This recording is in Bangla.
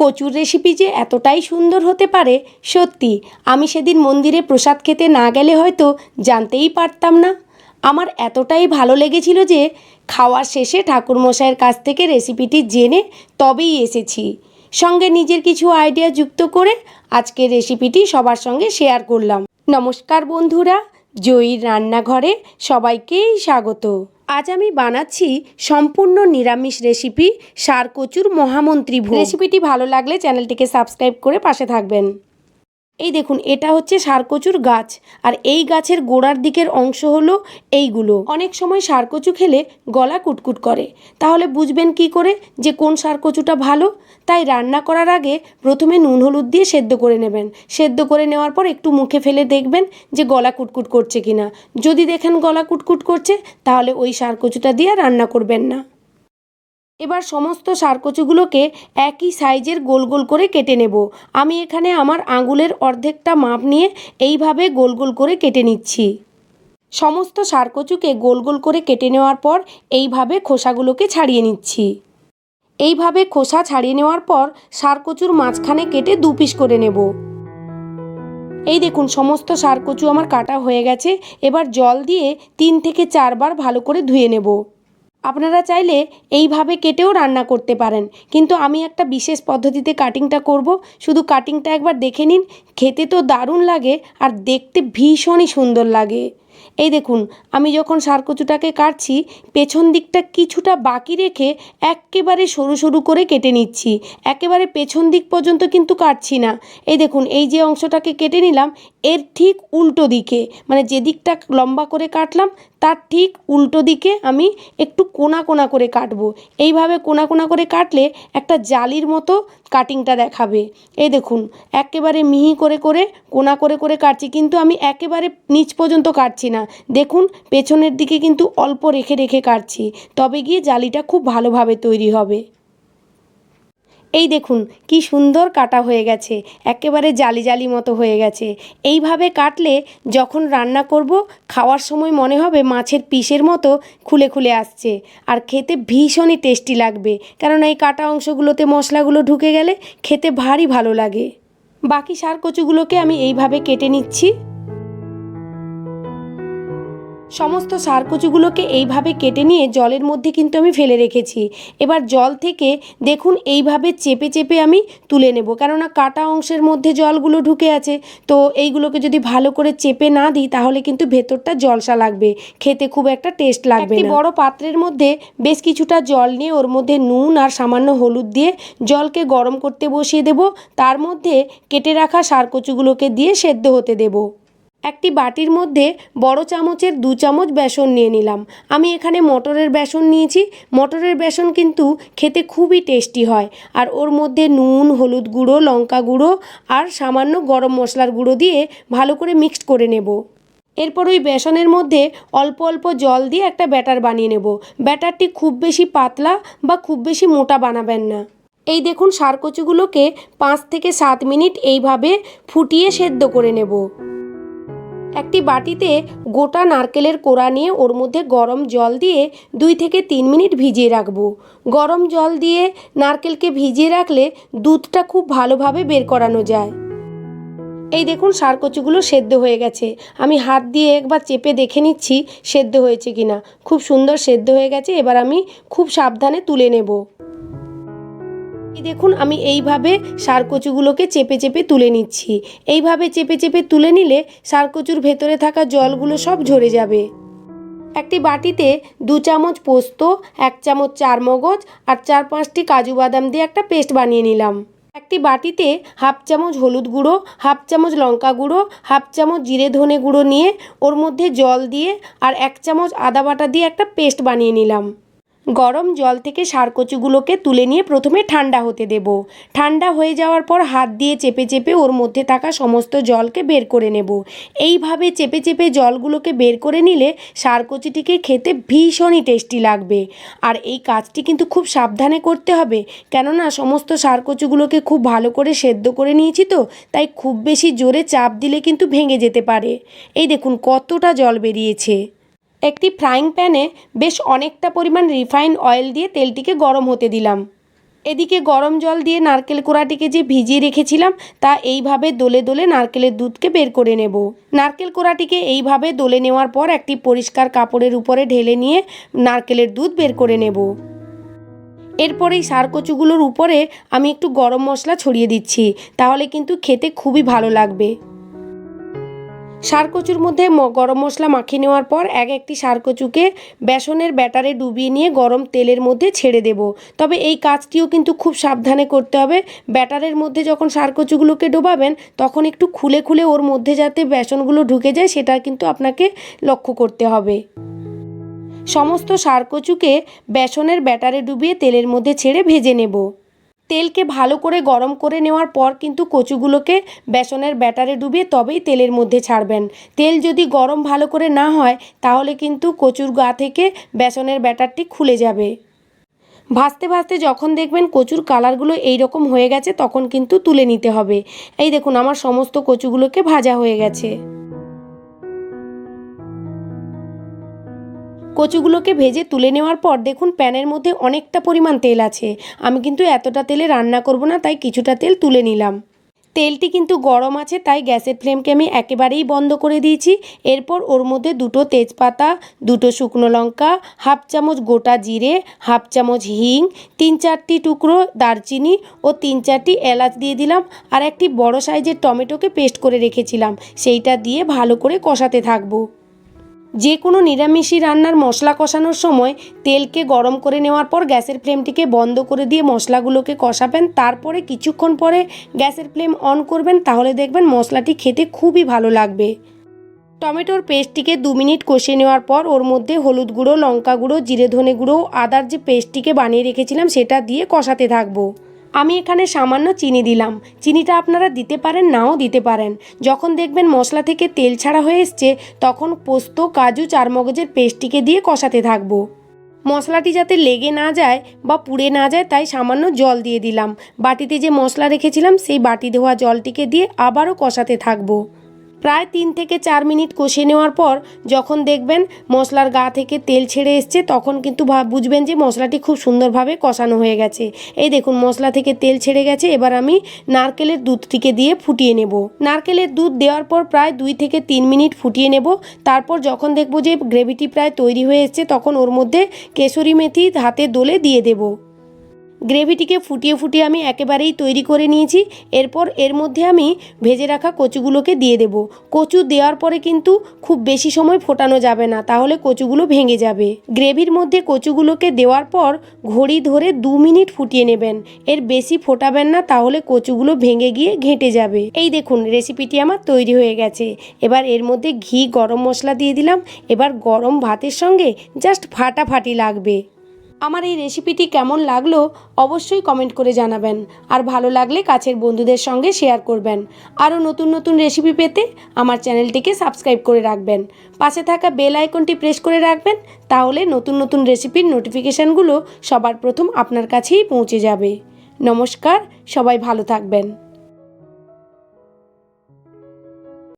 কচুর রেসিপি যে এতটাই সুন্দর হতে পারে, সত্যি, আমি সেদিন মন্দিরে প্রসাদ খেতে না গেলে হয়তো জানতেই পারতাম না। আমার এতটাই ভালো লেগেছিল যে, খাওয়ার শেষে ঠাকুরমশাইয়ের কাছ থেকে রেসিপিটি জেনে তবেই এসেছি। সঙ্গে নিজের কিছু আইডিয়া যুক্ত করে আজকের রেসিপিটি সবার সঙ্গে শেয়ার করলাম। নমস্কার বন্ধুরা, জয়ীর রান্নাঘরে সবাইকেই স্বাগত। আজ আমি বানাচ্ছি সম্পূর্ণ নিরামিষ রেসিপি সার কচুর মহামন্ত্রী ভোগ। রেসিপিটি ভালো লাগলে চ্যানেলটিকে সাবস্ক্রাইব করে পাশে থাকবেন। এই দেখুন, এটা হচ্ছে সারকচুর গাছ। আর এই গাছের গোড়ার দিকের অংশ হলো এইগুলো। অনেক সময় সারকচু খেলে গলা কুটকুট করে। তাহলে বুঝবেন কি করে যে কোন সারকচুটা ভালো? তাই রান্না করার আগে প্রথমে নুন, হলুদ দিয়ে সেদ্ধ করে নেবেন। সেদ্ধ করে নেওয়ার পর একটু মুখে ফেলে দেখবেন যে গলা কুটকুট করছে কিনা। যদি দেখেন গলা কুটকুট করছে, তাহলে ওই সারকচুটা দিয়ে রান্না করবেন না। এবার সমস্ত সারকচুগুলোকে একই সাইজের গোল গোল করে কেটে নেব। আমি এখানে আমার আঙুলের অর্ধেকটা মাপ নিয়ে এইভাবে গোল গোল করে কেটে নিচ্ছি। সমস্ত সারকচুকে গোল গোল করে কেটে নেওয়ার পর এইভাবে খোসাগুলোকে ছাড়িয়ে নিচ্ছি। এইভাবে খোসা ছাড়িয়ে নেওয়ার পর সারকচুর মাঝখানে কেটে দু পিস করে নেব। এই দেখুন, সমস্ত সারকচু আমার কাটা হয়ে গেছে। এবার জল দিয়ে তিন থেকে চারবার ভালো করে ধুয়ে নেব। আপনারা চাইলে এইভাবে কেটেও রান্না করতে পারেন। কিন্তু আমি একটা বিশেষ পদ্ধতিতে কাটিংটা করব। শুধু কাটিংটা একবার দেখে নিন। খেতে তো দারুণ লাগে আর দেখতে ভীষণই সুন্দর লাগে। এই দেখুন, আমি যখন সারকচুটাকে কাটছি, পেছন দিকটা কিছুটা বাকি রেখে একেবারে সরু সরু করে কেটে নিচ্ছি। একেবারে পেছন দিক পর্যন্ত কিন্তু কাটছি না। এই দেখুন, এই যে অংশটাকে কেটে নিলাম, এর ঠিক উল্টো দিকে মানে যে দিকটা লম্বা করে কাটলাম, তার ঠিক উল্টো দিকে আমি একটু কোনা কোনা করে কাটবো। এইভাবে কোনা কোনা করে কাটলে একটা জালির মতো কাটিংটা দেখাবে। এই দেখুন, একেবারে মিহি করে করে, কোনা করে করে কাটছি, কিন্তু আমি একেবারে নিচ পর্যন্ত কাটছি না। দেখুন, পেছনের দিকে কিন্তু অল্প রেখে রেখে কাটছি, তবে গিয়ে জালিটা খুব ভালোভাবে তৈরি হবে। এই দেখুন, কি সুন্দর কাটা হয়ে গেছে, একেবারে জালি জালি মতো হয়ে গেছে। এইভাবে কাটলে যখন রান্না করব, খাওয়ার সময় মনে হবে মাছের পিসের মতো খুলে খুলে আসছে, আর খেতে ভীষণই টেস্টি লাগবে কারণ এই কাটা অংশগুলোতে মশলাগুলো ঢুকে গেলে খেতে ভারী ভালো লাগে। বাকি সার কচুগুলোকে আমি এইভাবে কেটে নিচ্ছি। সমস্ত সারকচুগুলোকে এইভাবে কেটে নিয়ে জলের মধ্যে কিন্তু আমি ফেলে রেখেছি। এবার জল থেকে দেখুন এইভাবে চেপে চেপে আমি তুলে নেব। কেননা কাটা অংশের মধ্যে জলগুলো ঢুকে আছে। তো এইগুলোকে যদি ভালো করে চেপে না দিই তাহলে কিন্তু ভেতরটা জলসা লাগবে। খেতে খুব একটা টেস্ট লাগবে একটি বড় পাত্রের মধ্যে বেশ কিছুটা জল নিয়ে ওর মধ্যে নুন আর সামান্য হলুদ দিয়ে জলকে গরম করতে বসিয়ে দেব। তার মধ্যে কেটে রাখা সারকচুগুলোকে দিয়ে সেদ্ধ হতে দেবো। একটি বাটির মধ্যে বড় চামচের দু চামচ বেসন নিয়ে নিলাম। আমি এখানে মটরের বেসন নিয়েছি। মটরের বেসন কিন্তু খেতে খুবই টেস্টি হয়। আর ওর মধ্যে নুন, হলুদ গুঁড়ো, লঙ্কা গুঁড়ো আর সামান্য গরম মশলার গুঁড়ো দিয়ে ভালো করে মিক্সড করে নেব। এরপর ওই বেসনের মধ্যে অল্প অল্প জল দিয়ে একটা ব্যাটার বানিয়ে নেব। ব্যাটারটি খুব বেশি পাতলা বা খুব বেশি মোটা বানাবেন না। এই দেখুন সারকচুগুলোকে পাঁচ থেকে সাত মিনিট এইভাবে ফুটিয়ে সেদ্ধ করে নেব। একটি বাটিতে গোটা নারকেলের কোড়া নিয়ে ওর মধ্যে গরম জল দিয়ে দুই থেকে তিন মিনিট ভিজিয়ে রাখব। গরম জল দিয়ে নারকেলকে ভিজিয়ে রাখলে দুধটা খুব ভালোভাবে বের করানো যায়। এই দেখুন সারকচুগুলো সেদ্ধ হয়ে গেছে। আমি হাত দিয়ে একবার চেপে দেখে নিচ্ছি সেদ্ধ হয়েছে কিনা। খুব সুন্দর সেদ্ধ হয়ে গেছে। এবার আমি খুব সাবধানে তুলে নেব। দেখুন, আমি এইভাবে সারকচুগুলোকে চেপে চেপে তুলে নিচ্ছি। এইভাবে চেপে চেপে তুলে নিলে সারকচুর ভেতরে থাকা জলগুলো সব ঝরে যাবে। একটি বাটিতে দু চামচ পোস্ত, এক চামচ চারমগজ আর চার পাঁচটি কাজু বাদাম দিয়ে একটা পেস্ট বানিয়ে নিলাম। একটি বাটিতে হাফ চামচ হলুদ গুঁড়ো, হাফ চামচ লঙ্কা গুঁড়ো, হাফ চামচ জিরে ধনে গুঁড়ো নিয়ে ওর মধ্যে জল দিয়ে আর এক চামচ আদা বাটা দিয়ে একটা পেস্ট বানিয়ে নিলাম। গরম জল থেকে সারকচুগুলোকে তুলে নিয়ে প্রথমে ঠান্ডা হতে দেব। ঠান্ডা হয়ে যাওয়ার পর হাত দিয়ে চেপে চেপে ওর মধ্যে থাকা সমস্ত জলকে বের করে নেব। এইভাবে চেপে চেপে জলগুলোকে বের করে নিলে সারকচুটিকে খেতে ভীষণই টেস্টি লাগবে। আর এই কাজটি কিন্তু খুব সাবধানে করতে হবে, কেননা সমস্ত সারকচুগুলোকে খুব ভালো করে সেদ্ধ করে নিয়েছি তো, তাই খুব বেশি জোরে চাপ দিলে কিন্তু ভেঙে যেতে পারে। এই দেখুন কতটা জল বেরিয়েছে। একটি ফ্রাইং প্যানে বেশ অনেকটা পরিমাণ রিফাইন অয়েল দিয়ে তেলটিকে গরম হতে দিলাম। এদিকে গরম জল দিয়ে নারকেল কোড়াটিকে যে ভিজিয়ে রেখেছিলাম, তা এইভাবে দোলে দোলে নারকেলের দুধকে বের করে নেব। নারকেল কোড়াটিকে এইভাবে দোলে নেওয়ার পর একটি পরিষ্কার কাপড়ের উপরে ঢেলে নিয়ে নারকেলের দুধ বের করে নেব। এরপর এই সারকচুগুলোর উপরে আমি একটু গরম মশলা ছড়িয়ে দিচ্ছি, তাহলে কিন্তু খেতে খুবই ভালো লাগবে। সার কচুর মধ্যে গরম মশলা মাখিয়ে নেওয়ার পর এক একটি সারকচুকে বেসনের ব্যাটারে ডুবিয়ে নিয়ে গরম তেলের মধ্যে ছেড়ে দেব। তবে এই কাজটিও কিন্তু খুব সাবধানে করতে হবে। ব্যাটারের মধ্যে যখন সার কচুগুলোকে ডোবাবেন, তখন একটু খুলে খুলে ওর মধ্যে যাতে বেসনগুলো ঢুকে যায়, সেটা কিন্তু আপনাকে লক্ষ্য করতে হবে। সমস্ত সারকচুকে বেসনের ব্যাটারে ডুবিয়ে তেলের মধ্যে ছেড়ে ভেজে নেব। তেলকে ভালো করে গরম করে নেওয়ার পর কিন্তু কচুগুলোকে বেসনের ব্যাটারে ডুবিয়ে তবেই তেলের মধ্যে ছাড়বেন। তেল যদি গরম ভালো করে না হয়, তাহলে কিন্তু কচুর গা থেকে বেসনের ব্যাটারটি খুলে যাবে। ভাজতে ভাজতে যখন দেখবেন কচুর কালারগুলো এই রকম হয়ে গেছে, তখন কিন্তু তুলে নিতে হবে। এই দেখুন, আমার সমস্ত কচুগুলোকে ভাজা হয়ে গেছে। কচুগুলোকে ভেজে তুলে নেওয়ার পর দেখুন প্যানের মধ্যে অনেকটা পরিমাণ তেল আছে। আমি কিন্তু এতটা তেলে রান্না করব না, তাই কিছুটা তেল তুলে নিলাম। তেলটি কিন্তু গরম আছে, তাই গ্যাসের ফ্লেমকে আমি একেবারেই বন্ধ করে দিয়েছি। এরপর ওর মধ্যে দুটো তেজপাতা, দুটো শুকনো লঙ্কা, হাফ চামচ গোটা জিরে, হাফ চামচ হিং, তিন চারটি টুকরো দারচিনি ও তিন চারটি এলাচ দিয়ে দিলাম আর একটি বড় সাইজের টমেটোকে পেস্ট করে রেখেছিলাম। সেইটা দিয়ে ভালো করে কষাতে থাকব। যে কোনো নিরামিষি রান্নার মশলা কষানোর সময় তেলকে গরম করে নেওয়ার পর গ্যাসের ফ্লেমটিকে বন্ধ করে দিয়ে মশলাগুলোকে কষাবেন। তারপরে কিছুক্ষণ পরে গ্যাসের ফ্লেম অন করবেন, তাহলে দেখবেন মশলাটি খেতে খুবই ভালো লাগবে। টমেটোর পেস্টটিকে দু মিনিট কষিয়ে নেওয়ার পর ওর মধ্যে হলুদ গুঁড়ো, লঙ্কা গুঁড়ো, জিরে ধনে গুঁড়ো, আদার যে পেস্টটিকে বানিয়ে রেখেছিলাম সেটা দিয়ে কষাতে থাকব। আমি এখানে সামান্য চিনি দিলাম। চিনিটা আপনারা দিতে পারেন, নাও দিতে পারেন। যখন দেখবেন মশলা থেকে তেল ছাড়া হয়ে এসছে, তখন পোস্ত, কাজু, চারমগজের পেস্টটিকে দিয়ে কষাতে থাকব। মশলাটি যাতে লেগে না যায় বা পুড়ে না যায়, তাই সামান্য জল দিয়ে দিলাম। বাটিতে যে মশলা রেখেছিলাম, সেই বাটি ধোয়া জলটিকে দিয়ে আবারও কষাতে থাকব। প্রায় তিন থেকে চার মিনিট কষিয়ে নেওয়ার পর যখন দেখবেন মশলার গা থেকে তেল ছেড়ে এসছে, তখন কিন্তু বুঝবেন যে মশলাটি খুব সুন্দরভাবে কষানো হয়ে গেছে। এই দেখুন, মশলা থেকে তেল ছেড়ে গেছে, এবার আমি নারকেলের দুধটিকে দিয়ে ফুটিয়ে নেব। নারকেলের দুধ দেওয়ার পর প্রায় দুই থেকে তিন মিনিট ফুটিয়ে নেব। তারপর যখন দেখব যে গ্রেভিটি প্রায় তৈরি হয়ে এসছে, তখন ওর মধ্যে কেশরি মেথি হাতে দোলে দিয়ে দেবো। গ্রেভিটিকে ফুটিয়ে ফুটিয়ে আমি একেবারেই তৈরি করে নিয়েছি। এরপর এর মধ্যে আমি ভেজে রাখা কচুগুলোকে দিয়ে দেব। কচু দেওয়ার পরে কিন্তু খুব বেশি সময় ফোটানো যাবে না, তাহলে কচুগুলো ভেঙে যাবে। গ্রেভির মধ্যে কচুগুলোকে দেওয়ার পর ঘড়ি ধরে দু মিনিট ফুটিয়ে নেবেন। এর বেশি ফোটাবেন না, তাহলে কচুগুলো ভেঙে গিয়ে ঘেঁটে যাবে। এই দেখুন, রেসিপিটি আমার তৈরি হয়ে গেছে। এবার এর মধ্যে ঘি, গরম মশলা দিয়ে দিলাম। এবার গরম ভাতের সঙ্গে জাস্ট ফাটাফাটি লাগবে। আমার এই রেসিপিটি কেমন লাগল অবশ্যই কমেন্ট করে জানাবেন। আর ভালো লাগলে কাছের বন্ধুদের সঙ্গে শেয়ার করবেন। আরও নতুন নতুন রেসিপি পেতে আমার চ্যানেলটিকে সাবস্ক্রাইব করে রাখবেন। পাশে থাকা বেল আইকনটি প্রেস করে রাখবেন, তাহলে নতুন নতুন রেসিপির নোটিফিকেশানগুলো সবার প্রথম আপনার কাছেই পৌঁছে যাবে। নমস্কার, সবাই ভালো থাকবেন।